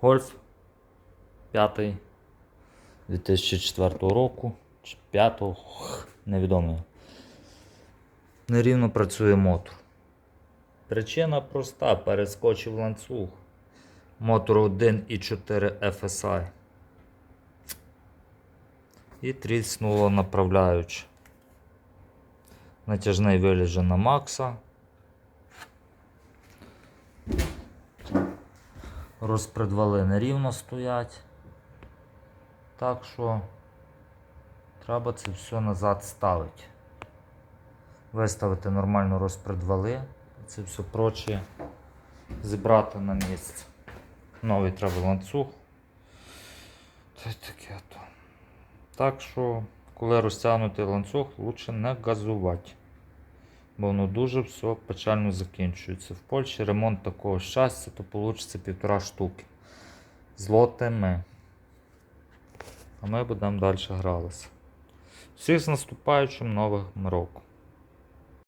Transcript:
Гольф 5 2004 року чи 5 невідомо. Нерівно працює мотор. Причина проста, перескочив ланцюг. Мотор 1,4 FSI. І тріснуло направляючи. Натяжний виліже на Макса. Розпредвали нерівно стоять. Так що треба це все назад ставити. Виставити нормально розпредвали. Це все проче зібрати на місце. Новий треба ланцюг. Та таке то. Так що, коли розтягнутий ланцюг, лучше не газувати. Бо воно дуже все печально закінчується. В Польщі ремонт такого щастя, то вийде півтора штуки. Злотими. А ми будемо далі гралися. Всіх з наступаючим новим роком.